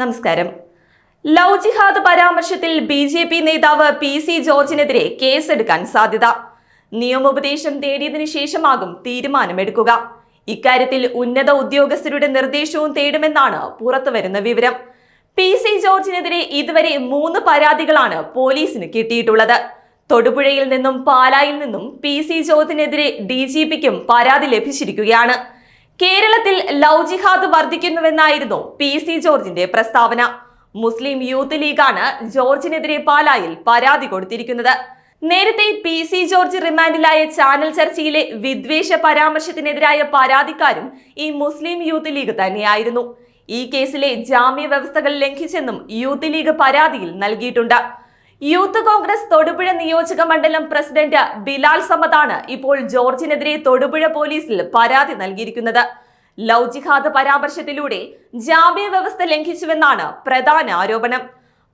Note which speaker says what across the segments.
Speaker 1: നമസ്കാരം. ലവ് ജിഹാദ് പരാമർശത്തിൽ B J P നേതാവ് പി സി ജോർജിനെതിരെ കേസെടുക്കാൻ സാധ്യത. നിയമോപദേശം തേടിയതിനു ശേഷമാകും തീരുമാനമെടുക്കുക. ഇക്കാര്യത്തിൽ ഉന്നത ഉദ്യോഗസ്ഥരുടെ നിർദ്ദേശവും തേടുമെന്നാണ് പുറത്തുവരുന്ന വിവരം. പി സി ജോർജിനെതിരെ ഇതുവരെ മൂന്ന് പരാതികളാണ് പോലീസിന് കിട്ടിയിട്ടുള്ളത്. തൊടുപുഴയിൽ നിന്നും പാലായിൽ നിന്നും പി സി ജോർജിനെതിരെ ഡി ജി പിക്കും പരാതി ലഭിച്ചിരിക്കുകയാണ്. കേരളത്തിൽ ലവ് ജിഹാദ് വർദ്ധിക്കുന്നുവെന്നായിരുന്നു പി സി ജോർജിന്റെ പ്രസ്താവന. മുസ്ലിം യൂത്ത് ലീഗാണ് ജോർജിനെതിരെ പാലായിൽ പരാതി കൊടുത്തിരിക്കുന്നത്. നേരത്തെ പി സി ജോർജ് റിമാൻഡിലായ ചാനൽ ചർച്ചയിലെ വിദ്വേഷ പരാമർശത്തിനെതിരായ പരാതിക്കാരും ഈ മുസ്ലിം യൂത്ത് ലീഗ് തന്നെയായിരുന്നു. ഈ കേസിലെ ജാമ്യ വ്യവസ്ഥകൾ ലംഘിച്ചെന്നും യൂത്ത് ലീഗ് പരാതിയിൽ നൽകിയിട്ടുണ്ട്. യൂത്ത് കോൺഗ്രസ് തൊടുപുഴ നിയോജക മണ്ഡലം പ്രസിഡന്റ് ബിലാൽ സമദാണ് ഇപ്പോൾ ജോർജിനെതിരെ തൊടുപുഴ പോലീസിൽ പരാതി നൽകിയിരിക്കുന്നത്. ലവ് ജിഹാദ് പരാമർശത്തിലൂടെ ജാമ്യ വ്യവസ്ഥ ലംഘിച്ചുവെന്നാണ് പ്രധാന ആരോപണം.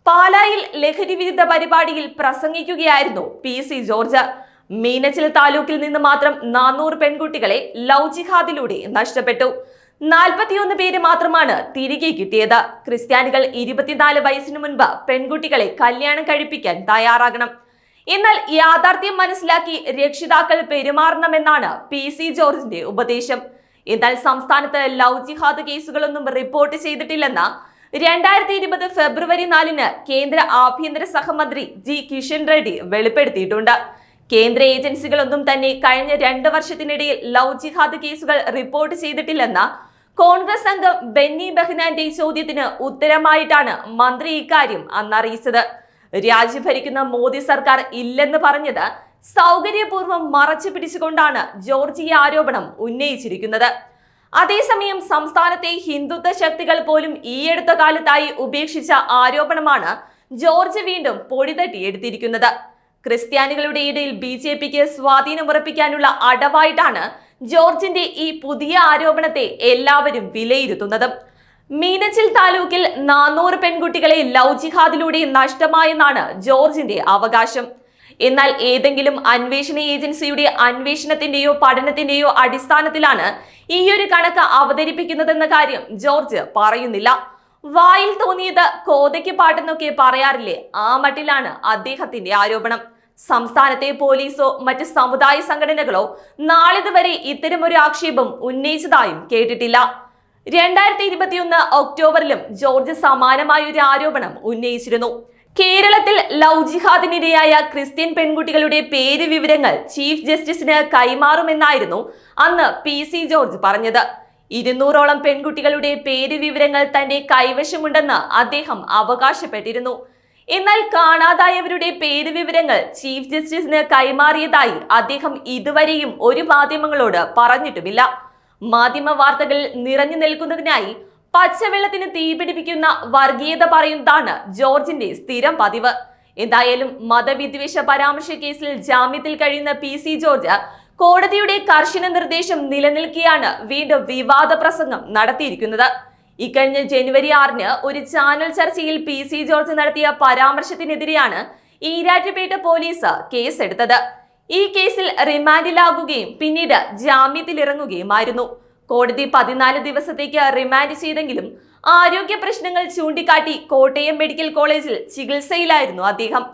Speaker 1: പാലായിൽ ലഹരി വിരുദ്ധ പരിപാടിയിൽ പ്രസംഗിക്കുകയായിരുന്നു പി സി ജോർജ്. മീനച്ചിൽ താലൂക്കിൽ നിന്ന് മാത്രം നാനൂറ് പെൺകുട്ടികളെ ലവ് ജിഹാദിലൂടെ നഷ്ടപ്പെട്ടു. നാൽപ്പത്തിയൊന്ന് പേര് മാത്രമാണ് തിരികെ കിട്ടിയത്. ക്രിസ്ത്യാനികൾ ഇരുപത്തിനാല് വയസ്സിനു മുൻപ് പെൺകുട്ടികളെ കല്യാണം കഴിപ്പിക്കാൻ തയ്യാറാകണം. എന്നാൽ യാഥാർത്ഥ്യം മനസ്സിലാക്കി രക്ഷിതാക്കൾ പെരുമാറണമെന്നാണ് പി സി ജോർജിന്റെ ഉപദേശം. എന്നാൽ സംസ്ഥാനത്ത് ലവ് ജിഹാദ് കേസുകളൊന്നും റിപ്പോർട്ട് ചെയ്തിട്ടില്ലെന്ന രണ്ടായിരത്തി ഇരുപത് ഫെബ്രുവരി നാലിന് കേന്ദ്ര ആഭ്യന്തര സഹമന്ത്രി ജി കിഷൻ റെഡ്ഡി വെളിപ്പെടുത്തിയിട്ടുണ്ട്. കേന്ദ്ര ഏജൻസികളൊന്നും തന്നെ കഴിഞ്ഞ രണ്ട് വർഷത്തിനിടയിൽ ലവ് ജിഹാദ് കേസുകൾ റിപ്പോർട്ട് ചെയ്തിട്ടില്ലെന്ന കോൺഗ്രസ് അംഗം ബെന്നി ബെഹ്നാന്റെ ചോദ്യത്തിന് ഉത്തരമായിട്ടാണ് മന്ത്രി ഇക്കാര്യം അന്ന് അറിയിച്ചത് രാജ്യം ഭരിക്കുന്ന മോദി സർക്കാർ ഇല്ലെന്ന് പറഞ്ഞത് സൗകര്യപൂർവം മറച്ചു പിടിച്ചുകൊണ്ടാണ് ജോർജ് ഈ ആരോപണം ഉന്നയിച്ചിരിക്കുന്നത്. അതേസമയം സംസ്ഥാനത്തെ ഹിന്ദുത്വ ശക്തികൾ പോലും ഈയടുത്ത കാലത്തായി ഉപേക്ഷിച്ച ആരോപണമാണ് ജോർജ് വീണ്ടും പൊടിതട്ടിയെടുത്തിരിക്കുന്നത്. ക്രിസ്ത്യാനികളുടെ ഇടയിൽ ബി ജെ പിക്ക് സ്വാധീനമുറപ്പിക്കാനുള്ള അടവായിട്ടാണ് ജോർജിന്റെ ഈ പുതിയ ആരോപണത്തെ എല്ലാവരും വിലയിരുത്തുന്നത്. മീനച്ചിൽ താലൂക്കിൽ നാനൂറ് പെൺകുട്ടികളെ ലവ് ജിഹാദിലൂടെ നഷ്ടമായെന്നാണ് ജോർജിന്റെ അവകാശം. എന്നാൽ ഏതെങ്കിലും അന്വേഷണ ഏജൻസിയുടെ അന്വേഷണത്തിന്റെയോ പഠനത്തിന്റെയോ അടിസ്ഥാനത്തിലാണ് ഈയൊരു കണക്ക് അവതരിപ്പിക്കുന്നതെന്ന കാര്യം ജോർജ് പറയുന്നില്ല. വായിൽ തോന്നിയത് കോതയ്ക്ക് പാട്ടെന്നൊക്കെ പറയാറില്ലേ? ആ മട്ടിലാണ് അദ്ദേഹത്തിന്റെ ആരോപണം. സംസ്ഥാനത്തെ പോലീസോ മറ്റ് സമുദായ സംഘടനകളോ നാളിതുവരെ ഇത്തരമൊരു ആക്ഷേപം ഉന്നയിച്ചതായും കേട്ടിട്ടില്ല. രണ്ടായിരത്തി ഇരുപത്തിയൊന്ന് ഒക്ടോബറിലും ജോർജ് സമാനമായ ഒരു ആരോപണം ഉന്നയിച്ചിരുന്നു. കേരളത്തിൽ ലവ് ജിഹാദിനിരയായ ക്രിസ്ത്യൻ പെൺകുട്ടികളുടെ പേര് വിവരങ്ങൾ ചീഫ് ജസ്റ്റിസിന് കൈമാറുമെന്നായിരുന്നു അന്ന് പി സി ജോർജ് പറഞ്ഞത്. ഇരുന്നൂറോളം പെൺകുട്ടികളുടെ പേര് വിവരങ്ങൾ തന്റെ കൈവശമുണ്ടെന്ന് അദ്ദേഹം അവകാശപ്പെട്ടിരുന്നു. എന്നാൽ കാണാതായവരുടെ പേര് വിവരങ്ങൾ ചീഫ് ജസ്റ്റിസിന് കൈമാറിയതായി അദ്ദേഹം ഇതുവരെയും ഒരു മാധ്യമങ്ങളോട് പറഞ്ഞിട്ടുമില്ല. മാധ്യമ വാർത്തകൾ നിറഞ്ഞു നിൽക്കുന്നതിനായി പച്ചവെള്ളത്തിന് തീപിടിപ്പിക്കുന്ന വർഗീയത പറയുന്നതാണ് ജോർജിന്റെ സ്ഥിരം പതിവ്. എന്തായാലും മതവിദ്വേഷ പരാമർശ കേസിൽ ജാമ്യത്തിൽ കഴിയുന്ന പി സി ജോർജ് കോടതിയുടെ കർശന നിർദ്ദേശം നിലനിൽക്കെയാണ് വീണ്ടും വിവാദ പ്രസംഗം നടത്തിയിരിക്കുന്നത്. ഇക്കഴിഞ്ഞ ജനുവരി ആറിന് ഒരു ചാനൽ ചർച്ചയിൽ പി സി ജോർജ് നടത്തിയ പരാമർശത്തിനെതിരെയാണ് ഈരാറ്റുപേട്ട പോലീസ് കേസെടുത്തത്. ഈ കേസിൽ റിമാൻഡിലാകുകയും പിന്നീട് ജാമ്യത്തിലിറങ്ങുകയുമായിരുന്നു. കോടതി പതിനാല് ദിവസത്തേക്ക് റിമാൻഡ് ചെയ്തെങ്കിലും ആരോഗ്യ പ്രശ്നങ്ങൾ ചൂണ്ടിക്കാട്ടി കോട്ടയം മെഡിക്കൽ കോളേജിൽ ചികിത്സയിലായിരുന്നു അദ്ദേഹം.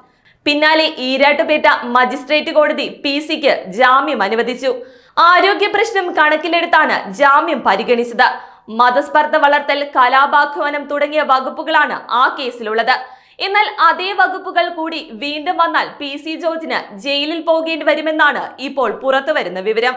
Speaker 1: പിന്നാലെ ഈരാട്ടുപേട്ട മജിസ്ട്രേറ്റ് കോടതി പി സിക്ക് ജാമ്യം അനുവദിച്ചു. ആരോഗ്യ പ്രശ്നം കണക്കിലെടുത്താണ് ജാമ്യം പരിഗണിച്ചത്. മതസ്പർദ്ധ വളർത്തൽ കലാപാഖ്വാനം തുടങ്ങിയ വകുപ്പുകളാണ് ആ കേസിലുള്ളത്. എന്നാൽ അതേ വകുപ്പുകൾ കൂടി വീണ്ടും വന്നാൽ പി സി ജോർജിന് ജയിലിൽ പോകേണ്ടി വരുമെന്നാണ് ഇപ്പോൾ പുറത്തുവരുന്ന വിവരം.